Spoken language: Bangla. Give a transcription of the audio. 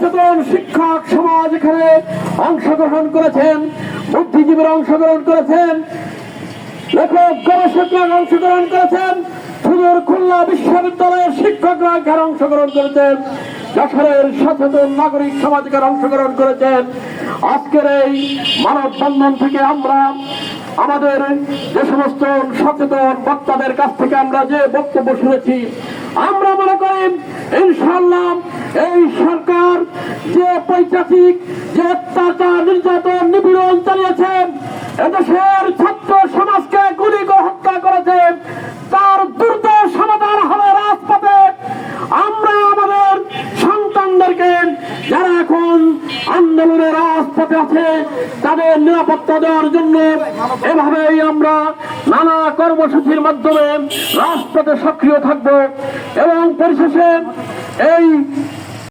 সচেতন শিক্ষক সমাজ এখানে অংশগ্রহণ করেছেন, বুদ্ধিজীবীরা অংশগ্রহণ করেছেন, লেখক, গবেষকরা অংশগ্রহণ করেছেন, সুদূর খুলনা বিশ্ববিদ্যালয়ের শিক্ষকরা এখানে অংশগ্রহণ করেছেন, যশোরের সচেতন নাগরিক সমাজ এখানে অংশগ্রহণ করেছেন। আজকের এই মানববন্ধন থেকে আমরা, আমাদের যে সমস্ত সচেতন বক্তাদের কাছ থেকে আমরা যে বক্তব্য শুনেছি, আমরা মনে করি এই সরকার যে পৈশাচিক যে অত্যাচার নির্যাতন, নিপীড়ন চালিয়েছেন এদেশের ছাত্র সমাজকে গুলি করে হত্যা করেছে, তার দ্রুত সমাধান হবে রাজপথে। আমরা আমাদের সন্তানদেরকে যারা এখন আন্দোলনের রাজপথে আছে, তাদের নিরাপত্তা দেওয়ার জন্য এভাবেই আমরা নানা কর্মসূচির মাধ্যমে রাজপথে সক্রিয় থাকব এবং পরিশেষে এই